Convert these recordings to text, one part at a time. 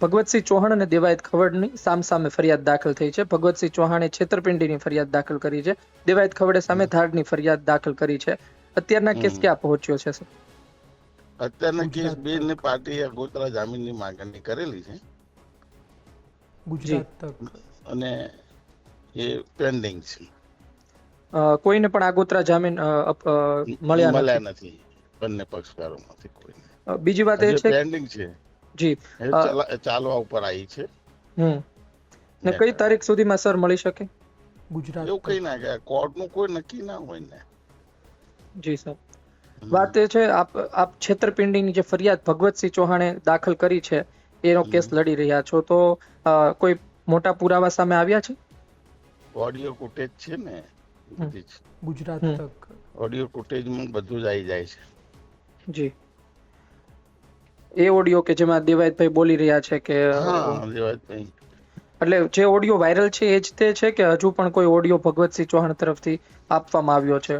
ભગવતસિંહ ચૌહાણ અને દેવાયત ખવડની સામસામે ફરિયાદ દાખલ થઈ છે. ભગવતસિંહ ચૌહાણે છેતરપિંડીની ફરિયાદ દાખલ કરી છે. દેવાયત ખવડે સામે ધાડની ફરિયાદ દાખલ કરી છે. અત્યારના કેસ ક્યાં પહોંચ્યો છે સર? અત્યારના કેસ બે ને પાર્ટીએ અગોતરા જામીનની માંગણી કરેલી છે. ગુજરાત અને એ પેન્ડિંગ છે. કોઈને પણ આગોતરા જામીન મળ્યા નથી. બંને પક્ષકારોમાંથી કોઈને. બીજી વાત એ છે પેન્ડિંગ છે. જી. ચાલવા ઉપર આવી છે. હમ. ને કઈ તારીખ સુધીમાં સર મળી શકે? ગુજરાત એવું કઈ ના કે કોર્ટનું કોઈ નક્કી ના હોય ને. જી સર. વાત એ છે આપ આપ છેતરપિંડીની જે ફરિયાદ ભગવતસિંહ ચૌહાણે દાખલ કરી છે એનો કેસ લડી રહ્યા છો. તો કોઈ મોટા પુરાવા સામે આવ્યા છે? ઓડિયો ફૂટેજ છે ને. ગુજરાત તક. ઓડિયો ફૂટેજમાં બધું જ આવી જાય છે. જી. એ ઓડિયો કે જેમાં દેવાયતભાઈ બોલી રહ્યા છે કે હા એટલે જે ઓડિયો વાયરલ છે એ જ તે છે કે હજુ પણ કોઈ ઓડિયો ભગવતસિંહ ચૌહાણ તરફથી આપવામાં આવ્યો છે?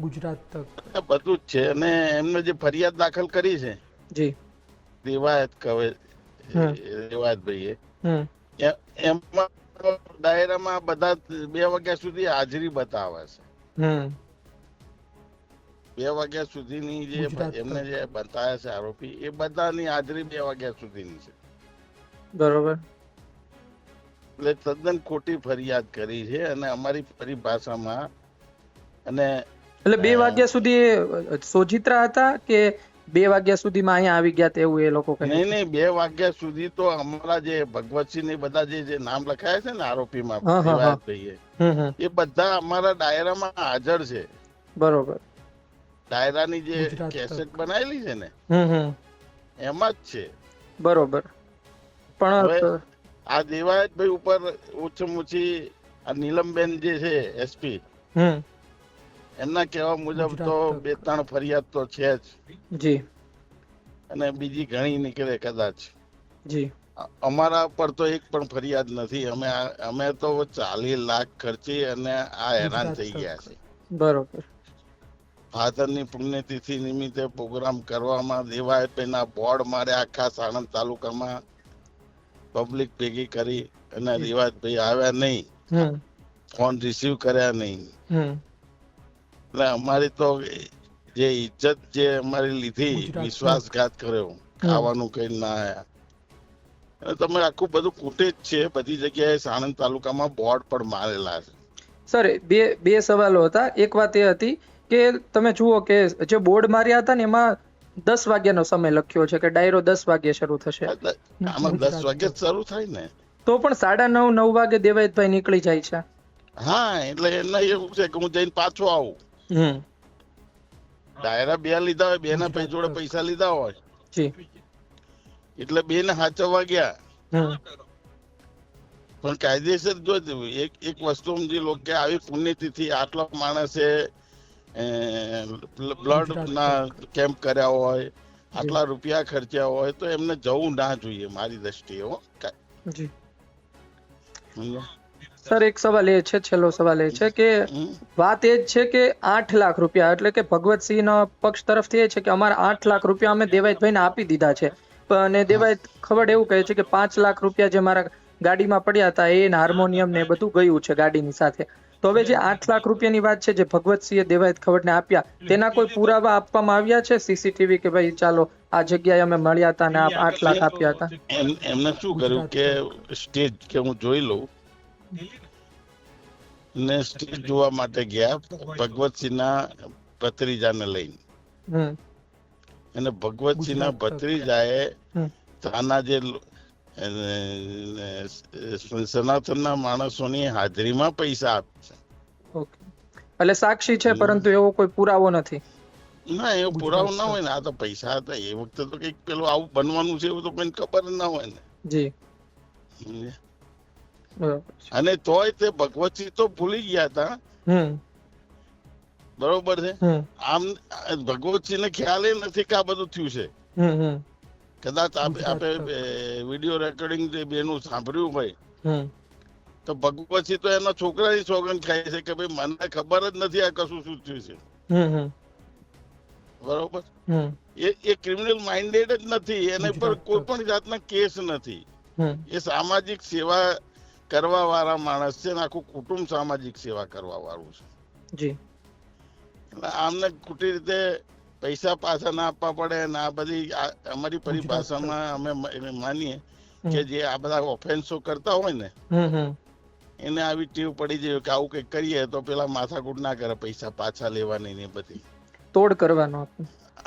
ગુજરાત તક. બધું જ છે અને એમને જે ફરિયાદ દાખલ કરી છે જી. દેવાયત કવે. દેવાયતભાઈએ હમ. એ- એમાં ડાયરામાં બધા બે વાગ્યા સુધી હાજરી બતાવે છે. હમ. બે વાગ્યા સુધીની જે એમને જે બતાવ્યા છે આરોપી એ બધાની હાજરી બે વાગ્યા સુધીની છે. બરોબર. એટલે તદ્દન ખોટી ફરિયાદ કરી છે અને અમારી પરિભાષામાં અને એટલે બે વાગ્યા સુધી સોજિત્રા હતા કે બે વાગ્યા સુધીમાં અહીંયા આવી ગયા તેવું એ લોકો કહે નહીં નહીં બે વાગ્યા સુધી તો અમારા જે ભગવતસિંહ ને બધા જે જે નામ લખાયા છે ને આરોપીમાં એ બધા અમારા ડાયરામાં હાજર છે. બરોબર. ડાયરાની જે કેસેટ બનાવેલી છે ને એમાં જ છે. બરોબર. પણ આ દેવાયત ભાઈ ઉપર ઓછામાં ઓછી આ નીલમબેન જે છે એસપી એમના કહેવા મુજબ તો બે ત્રણ ફરિયાદ તો છે જ. જી. અને બીજી ઘણી નીકળે કદાચ. જી. અમારા પર તો એક પણ ફરિયાદ નથી. અમે અમે તો ચાલીસ લાખ ખર્ચી અને આ હેરાન થઈ ગયા છે. બરોબર. ફાધરની પુણ્યતિથિ નિમિત્તે પ્રોગ્રામ કરવામાં દેવાયતભાઈના બોર્ડ મારે આખા સાણંદ તાલુકામાં પબ્લિક ભેગી કરી અને રિવાજભાઈ આવ્યા નહીં. ફોન રિસીવ કર્યા નહીં. એટલે અમારી તો જે ઇજ્જત જે અમારી લીધી વિશ્વાસઘાત કર્યો ખાવાનું કઈ ના આયા. તમે આખું બધું ફૂટેજ છે બધી જગ્યાએ સાણંદ તાલુકામાં બોર્ડ પણ મારેલા છે. સર બે બે સવાલો હતા. એક વાત એ હતી કે તમે જુઓ કે જે બોર્ડ માર્યા હતા ને એમાં દસ વાગ્યાનો સમય લખ્યો છે કે ડાયરો દસ વાગ્યે શરૂ થશે. આમાં દસ વાગે શરૂ થાય ને. તો પણ સાડા નવ નવ વાગે દેવાયતભાઈ નીકળી જાય છે. હા એટલે એને એવું છે કે હું જઈને પાછો આવું. હમ. ડાયરા બે લીધા હોય બે ના પૈ જોડે પૈસા લીધા હોય. જી. એટલે બે ને સાચો ગયા. હમ. પણ કાયદેસર જો એક એક વસ્તુ સમજી લો કે આવી પુણ્યતિથિ આટલા માણસે બ્લડ ના કેમ્પ કર્યા હોય આટલા રૂપિયા ખર્ચ્યા હોય તો એમને જવું ના જોઈએ મારી દ્રષ્ટિએ હો. કા- જી. સમજ્યા? સર એક સવાલ એ છે છેલ્લો સવાલ એ છે કે વાત એ જ છે કે આઠ લાખ રૂપિયા એટલે કે ભગવતસિંહના પક્ષ તરફથી એ છે કે અમારા આઠ લાખ રૂપિયા અમે દેવાયતભાઈને આપી દીધા છે. અને દેવાયત ખબર એવું કહે છે કે પાંચ લાખ રૂપિયા જે મારા ગાડીમાં પડ્યા હતા એ હાર્મોનિયમ ને બધું ગયું છે ગાડીની સાથે. તો હવે જે આઠ લાખ રૂપિયાની વાત છે જે ભગવતસિંહે દેવાયત ખવડને આપ્યા તેના કોઈ પુરાવા આપવામાં આવ્યા છે? સીસીટીવી કે ભાઈ ચાલો આ જગ્યાએ અમે મળ્યા હતા અને આપ આઠ લાખ આપ્યા હતા? એમને શું કર્યું કે સ્ટેજ કે હું જોઈ લઉં? ને સ્ટેજ જોવા માટે ગયા ભગવતસિંહના ભત્રીજાને લઈને. અને ભગવતસિંહના. ભત્રીજાએ. ત્યાંના જે સનાતનના માણસોની હાજરીમાં પૈસા આપ્યા. ઓકે એટલે સાક્ષી છે પરંતુ એવો કોઈ પુરાવો નથી. ના એ પુરાવો ના હોય ને આ તો પૈસા હતા. એ વખતે તો કંઈક પેલું આવું બનવાનું છે એવું તો કોઈને ખબર ના હોય ને. જી. અને તોય તે ભગવતસિંહ તો ભૂલી ગયા હતા. બરોબર છે? આમ ભગવતસિંહ ને ખ્યાલ એ નથી કે આ બધું થયું છે. કદાચ આપે આપણે વીડિયો રેકોર્ડિંગ જે બેનું સાંભળ્યું હોય. તો ભગવતસિંહ તો એના છોકરાની સોગંદ ખાય છે કે ભાઈ મને ખબર જ નથી આ કશું શું થયું છે. બરોબર? એ એ ક્રિમિનલ માઇન્ડેડ જ નથી. એને પર કોઈ પણ જાતના કેસ નથી. એ સામાજિક સેવા કરવા વાળા માણસ છે ને આખું કુટુંબ સામાજિક સેવા કરવા વાળું છે. જી. એટલે આમને ખોટી રીતે પૈસા પાછા ના આપવા પડે ને આ બધી અમારી પરિભાષામાં અમે માનીએ કે જે આ બધા ઓફેન્સો કરતા હોય ને એને આવી ટેવ પડી જાય કે આવું કંઈક કરીએ તો પેલા માથાકૂટ ના કરે પૈસા પાછા લેવાની ને બધી. તોડ કરવાનો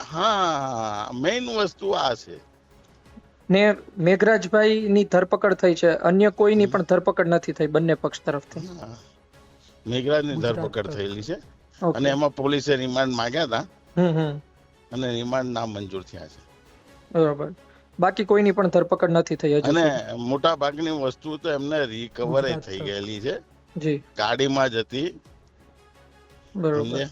હા મેઇન વસ્તુ આ છે. ને મેઘરાજભાઈ ની ધરપકડ થઈ છે. અન્ય કોઈની પણ ધરપકડ નથી થઈ બંને પક્ષ તરફથી. મેઘરાજ મેઘરાજની ધરપકડ થયેલી છે. અને એમાં પોલીસે રિમાન્ડ માંગ્યા હતા. અને રિમાન્ડ ના મંજૂર થયા છે. બરોબર. બાકી કોઈની પણ ધરપકડ નથી થઈ હજુ અને મોટા ભાગની વસ્તુ તો એમને રિકવર થઈ ગયેલી છે. જી. ગાડીમાં જ હતી. બરોબર.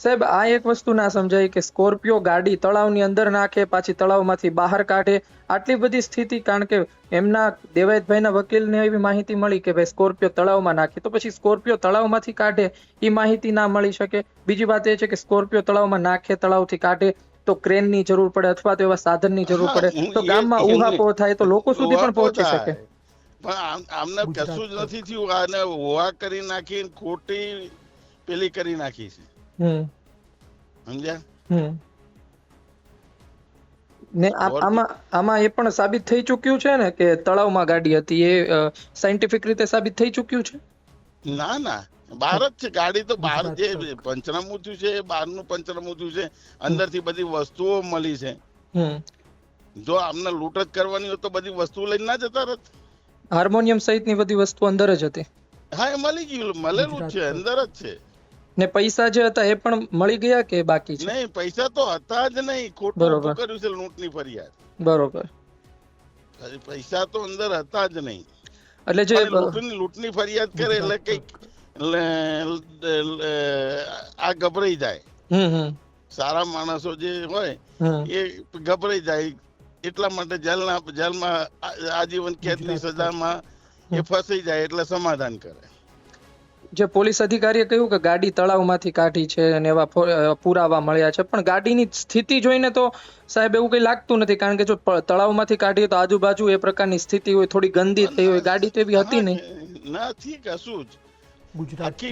સાહેબ આ એક વસ્તુ ના સમજાય કે સ્કોર્પિયો ગાડી તળાવની અંદર નાખે પાછી તળાવમાંથી બહાર કાઢે. આટલી બધી સ્થિતિ કારણ કે એમના દેવાયતભાઈના વકીલને એવી માહિતી મળી કે ભાઈ સ્કોર્પિયો તળાવમાં નાખે. તો પછી સ્કોર્પિયો તળાવમાંથી કાઢે એ માહિતી ના મળી શકે. બીજી વાત એ છે કે સ્કોર્પિયો તળાવમાં નાખે તળાવથી કાઢે. તો ક્રેનની જરૂર પડે અથવા તો એવા સાધનની જરૂર પડે તો ગામમાં ઉહાપોહ થાય તો લોકો સુધી પણ પહોંચી શકે. પણ આમને કશું જ નથી થયું. આને હોવા કરી નાખી ખોટી પેલી કરી નાખી છે. હમ. સમજ્યા? હમ. ને આમાં આમાં એ પણ સાબિત થઈ ચૂક્યું છે ને કે તળાવમાં ગાડી હતી. એ સાયન્ટિફિક રીતે સાબિત થઈ ચૂક્યું છે? ના ના. બહાર જ છે. ગાડી તો બહાર જે પંચનામું થયું છે એ બહારનું પંચનામું થયું છે. અંદરથી બધી વસ્તુઓ મળી છે. જો આમને લૂંટ જ કરવાની હોય તો બધી વસ્તુ લઈને ના જતા રત હાર્મોનિયમ સહિતની બધી વસ્તુ અંદર જ હતી. હા એ મળી ગયું. મળેલું જ છે. અંદર જ છે. ને પૈસા જે હતા એ પણ મળી ગયા કે બાકી છે? નહીં પૈસા તો હતા જ નહીં. ખોટું બરોબર. કર્યું છે લૂંટની ફરિયાદ. બરોબર. પૈસા તો અંદર હતા જ નહીં. એટલે જે લૂંટની ફરિયાદ કરે એટલે કંઈક આ ગભરાઈ જાય. સારા માણસો જે હોય એ ગભરાઈ જાય. એટલા માટે જેલના જેલમાં આજીવન કેદની સજામાં એ ફસાઈ જાય એટલે સમાધાન કરે. જે પોલીસ અધિકારીએ કહ્યું કે ગાડી તળાવમાંથી કાઢી છે અને એવા પુરાવા મળ્યા છે. પણ ગાડીની સ્થિતિ જોઈને તો સાહેબ એવું કંઈ લાગતું નથી. કારણ કે જો તળાવમાંથી કાઢીએ તો આજુબાજુ એ પ્રકારની સ્થિતિ હોય થોડી ગંદી થઈ હોય ગાડી તો એવી હતી નહીં. નથી કશું જ. ગુજરાત.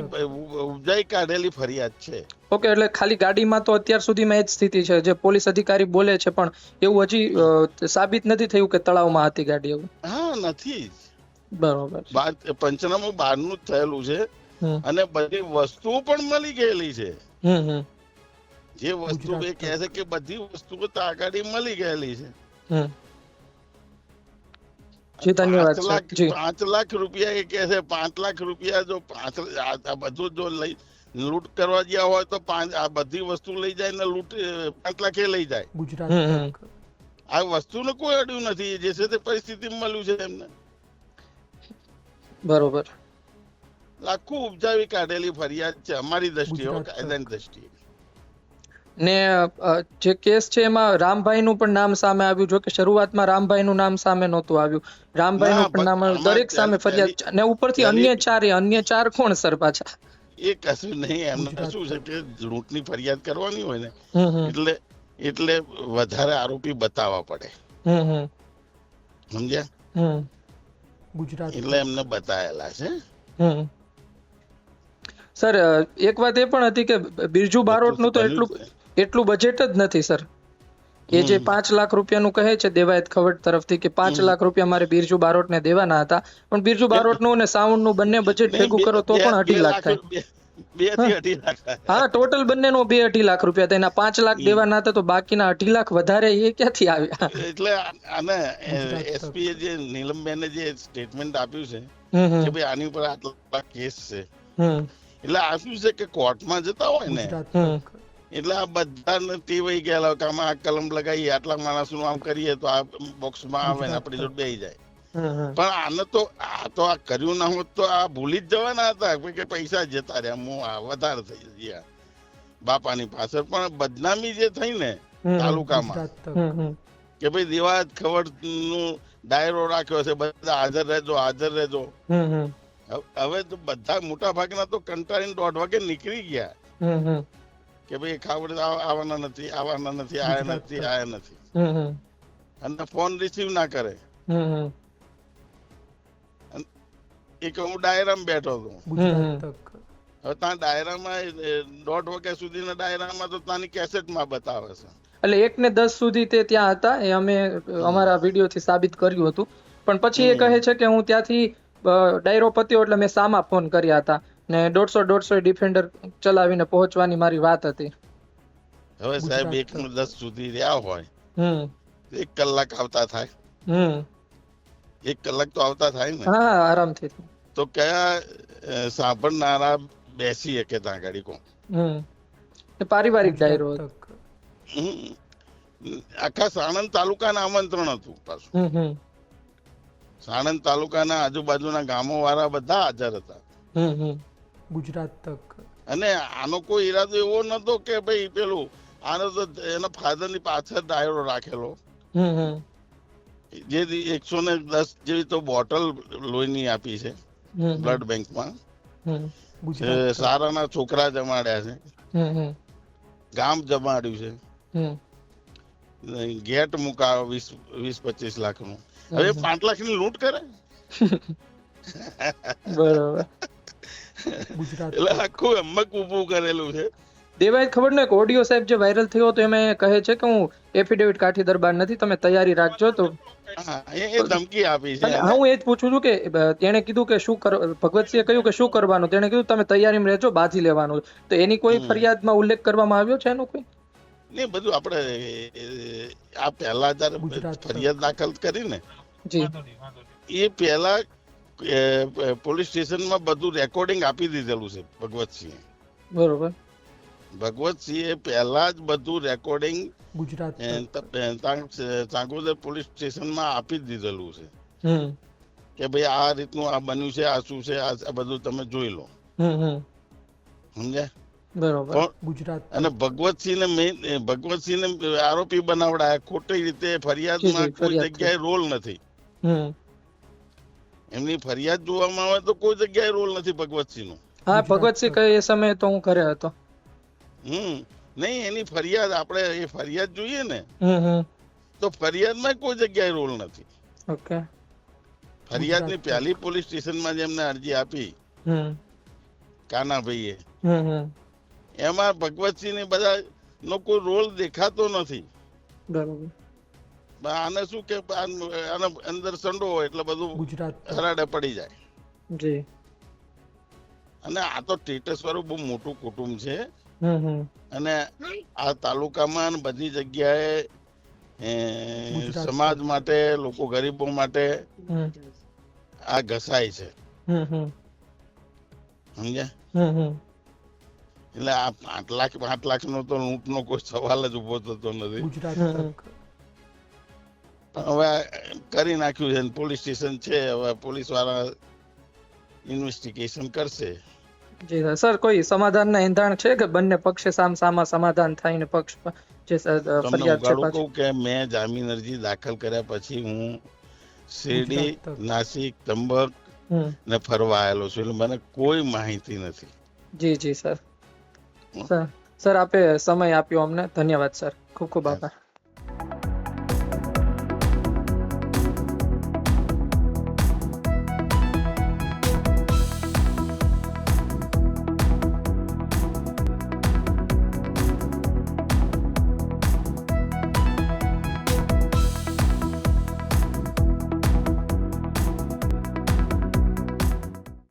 ઉપજાઈ કાઢેલી ફરિયાદ છે. ઓકે એટલે ખાલી ગાડીમાં તો અત્યાર સુધીમાં એ જ સ્થિતિ છે જે પોલીસ અધિકારી બોલે છે પણ એવું હજી સાબિત નથી થયું કે તળાવમાં હતી ગાડી એવું. હા નથી બરોબર. બાર પંચનામું બહારનું જ થયેલું છે. અને બધી વસ્તુઓ પણ મળી ગયેલી છે. જે વસ્તુ એ કહે છે કે બધી વસ્તુઓ તાકાડી મળી ગયેલી છે. જી ધન્યવાદ પાંચ લાખ રૂપિયા એ કહે છે પાંચ લાખ રૂપિયા જો પાંચ આ આ બધું જો લઈ લૂંટ કરવા ગયા હોય તો પાંચ આ બધી વસ્તુ લઈ જાય ને લૂંટ પાંચ લાખ એ લઈ જાય. ગુજરાત વસ્તુ. આ વસ્તુને કોઈ અડ્યું નથી જે છે તે પરિસ્થિતિ મળ્યું છે એમને. બરોબર. આખું ઉપજાવી કાઢેલી ફરિયાદ છે અમારી દ્રષ્ટિએ. કાયદાની દ્રષ્ટિએ. ને જે કેસ છે એમાં રામભાઈ નું પણ નામ સામે આવ્યું. જો કે શરૂઆતમાં રામભાઈ નું નામ સામે નહોતું આવ્યું. રામભાઈ નું પણ નામ આવ્યું દરેક સામે ફરિયાદ ને ઉપરથી અન્ય ચાર અન્ય ચાર કોણ સર પાછા? એ કશું નહીં એમને શું છે કે લૂંટની ફરિયાદ કરવાની હોય ને એટલે એટલે વધારે આરોપી બતાવવા પડે. હમ હમ. સમજ્યા? હમ. ગુજરાત એટલે એમને બતાયેલા છે. હમ. સર એક વાત એ પણ હતી કે બિરજુ બારોટનું તો એટલું એટલું બજેટ જ નથી સર. એ જે પાંચ લાખ રૂપિયાનું કહે છે દેવાયત ખવડ તરફથી કે પાંચ લાખ રૂપિયા મારે બિરજુ બારોટને દેવાના હતા પણ બિરજુ બારોટનું અને સાઉન્ડનું બંને બજેટ ભેગું કરો તો પણ અઢી લાખ થાય. હા ટોટલ બંને નો બે અઢી લાખ રૂપિયા એના પાંચ લાખ દેવાના હતા તો બાકીના અઢી લાખ વધારે એ ક્યાંથી આવ્યા? એટલે આને એસપી જે નીલમબેને જે સ્ટેટમેન્ટ આપ્યું છે કે ભાઈ આની ઉપર આટલા કેસ છે. હમ. એટલે આ શું છે કે કોર્ટમાં જતા હોય ને એટલે આ બધા ટેવાઈ ગયેલા હોય કે આમાં આ કલમ લગાવીએ આટલા માણસનું આમ કરીએ તો આ બોક્સમાં આવે ને આપણી જોડે બેસી જાય. પણ આને તો આ તો આ કર્યું ના હોત તો આ ભૂલી જ જવાના હતા કે પૈસા જતા રહ્યા હું આ વધારે થઈ ગયા બાપાની પાસે પણ બદનામી જે થઈ ને. તાલુકામાં. કે ભાઈ દિવાજ ખબરનું ડાયરો રાખ્યો છે બધા હાજર રહેજો હાજર રહેજો. હવે- હવે તો બધા મોટા ભાગના તો કંટાળીને દોઢ વાગે નીકળી ગયા. કે ભાઈ ખાવડ આવવાના નથી આવવાના નથી આયા નથી આયા નથી. અને ફોન રિસીવ ના કરે. હમ હમ. એ કે હું ડાયરામાં બેઠો હતો. હવે ત્યાં ડાયરામાં દોઢ વાગ્યા સુધીના ડાયરામાં તો ત્યાંની કેસેટમાં બતાવે છે. એટલે એક ને દસ સુધી તે ત્યાં હતા એ અમે અમારા વિડીયોથી સાબિત કર્યું હતું. પણ પછી એ કહે છે કે હું ત્યાંથી ડાયરો પત્યો એટલે મેં સામા ફોન કર્યા હતા. ને દોઢસો દોઢસો ડિફેન્ડર ચલાવીને પહોંચવાની મારી વાત હતી. હવે સાહેબ એક નું દસ સુધી રહ્યા હોય. હમ. એક કલાક આવતા થાય. હમ. એક કલાક તો આવતા થાય ને. હા આરામથી. તો કયા સાંભળનારા બેસી શકે ત્યાં ગાડી કો હમ. પારિવારિક ડાયરો હતો. આખા સાણંદ તાલુકાના આમંત્રણ હતું પાછું. હમ હમ. સાણંદ તાલુકાના આજુબાજુના ગામો વાળા બધા હાજર હતા. ગુજરાત તક. અને આનો કોઈ ઈરાદો એવો નતો કે ભાઈ પેલું આનો તો એના ફાધરની પાછળ ડાયરો રાખેલો. જે એકસો ને દસ જેવી તો બોટલ લોહીની આપી છે બ્લડ બેંકમાં. હમ સારાના છોકરા જમાડ્યા છે. ગામ જમાડ્યું છે. ગેટ મુકા વીસ વીસ પચીસ લાખનું હવે પાંચ લાખની લૂંટ કરે? બરાબર. એટલે આખું એમક ઉભું કરેલું છે. દેવાય ખબર ને ઓડિયો સાહેબ જે વાયરલ થયો તો એમાં કહે છે કે હું એફિડેવિટ કાઠી દરબાર નથી તમે તૈયારી રાખજો તો. એ એ ધમકી આપી છે. હું એ જ પૂછું છું કે તેણે કીધું કે શું કર ભગવતસિંહે કહ્યું કે શું કરવાનું? તેણે કીધું તમે તૈયારીમાં રહેજો બાજી લેવાનું. તો એની કોઈ. ફરિયાદમાં ઉલ્લેખ કરવામાં આવ્યો છે એનો કોઈ? નહીં બધું આપણે આ પહેલા જયારે ફરિયાદ દાખલ કરી ને એ પહેલા પોલીસ સ્ટેશનમાં બધું રેકોર્ડિંગ આપી દીધેલું છે ભગવતસિંહે. બરોબર. ભગવતસિંહે પહેલા જ બધું રેકોર્ડિંગ ગુજરાત ચાંગોદર પોલીસ સ્ટેશનમાં આપી જ દીધેલું છે. કે ભાઈ આ રીતનું આ બન્યું છે આ શું છે આ બધું તમે જોઈ લો. સમજ્યા? બરોબર. ગુજરાત અને ભગવતસિંહને મેઇન ભગવતસિંહને આરોપી બનાવડાયા ખોટી રીતે ફરિયાદમાં કોઈ જગ્યાએ રોલ નથી. એમની ફરિયાદ જોવામાં આવે તો કોઈ જગ્યાએ રોલ નથી ભગવતસિંહનો. હા ભગવતસિંહ કઈ એ સમયે તો હું ઘરે હતો. હમ. નહીં એની ફરિયાદ આપણે એ ફરિયાદ જોઈએ ને તો ફરિયાદમાં કોઈ જગ્યાએ રોલ નથી. ઓકે. ફરિયાદની પહેલી પોલીસ સ્ટેશનમાં જેમને અરજી આપી. હમ. કાનાભાઈએ. એમાં ભગવતસિંહ ને બધા નો કોઈ રોલ દેખાતો નથી. બરોબર. આને શું કે આન- અંદર સંડો હોય એટલે બધું ગુજરાત હરાડે પડી જાય. જી. અને આ તો ટેટસ વાળું બહુ મોટું કુટુંબ છે. અને આ તાલુકામાં બધી જગ્યાએ સમાજ માટે લોકો ગરીબો માટે આ ઘસાય છે. સમજ્યા? એટલે આ પાંચ લાખ પાંચ લાખ નો તો લૂંટ નો કોઈ સવાલ જ ઊભો થતો નથી. હવે કરી નાખ્યું છે પોલીસ સ્ટેશન છે હવે પોલીસવાળા ઇન્વેસ્ટિગેશન કરશે. જી સર. કોઈ સમાધાનના એંધાણ છે કે બંને પક્ષે સામ સામા સમાધાન થાય ને પક્ષ જે ફરિયાદ છે કહું કે મેં જામીન અરજી દાખલ કર્યા પછી હું શિરડી નાસિક તંબક ને ફરવા આવેલો છું. એટલે મને કોઈ માહિતી નથી. જી જી સર. સર સર આપે સમય આપ્યો અમને. ધન્યવાદ સર. ખૂબ ખૂબ આભાર.